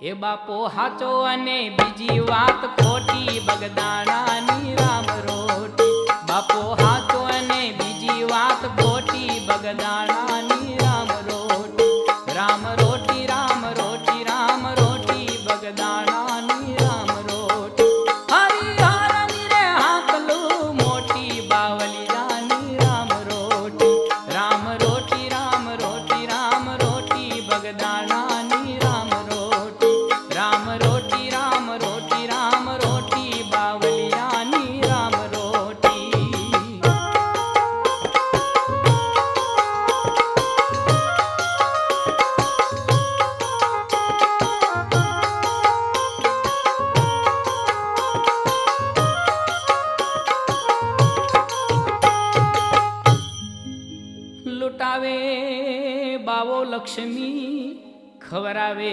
એ બાપો હાચો અને બીજી વાત ખોટી, બગદાણાની રામ રોટી. બાપો હાચો અને બીજી વાત ખોટી, બગદાણાની રામ રોટી. રામ રોટી રામ રોટી રામ રોટી, બગદાણાની રામ રોટી. હરિહરની રે હાકલું મોટી બાવલિયાની રામ રોટી. રામ રોટી રામ રોટી રામ રોટી બગદાણાની લૂંટાવે બાવો લક્ષ્મી ખવરાવે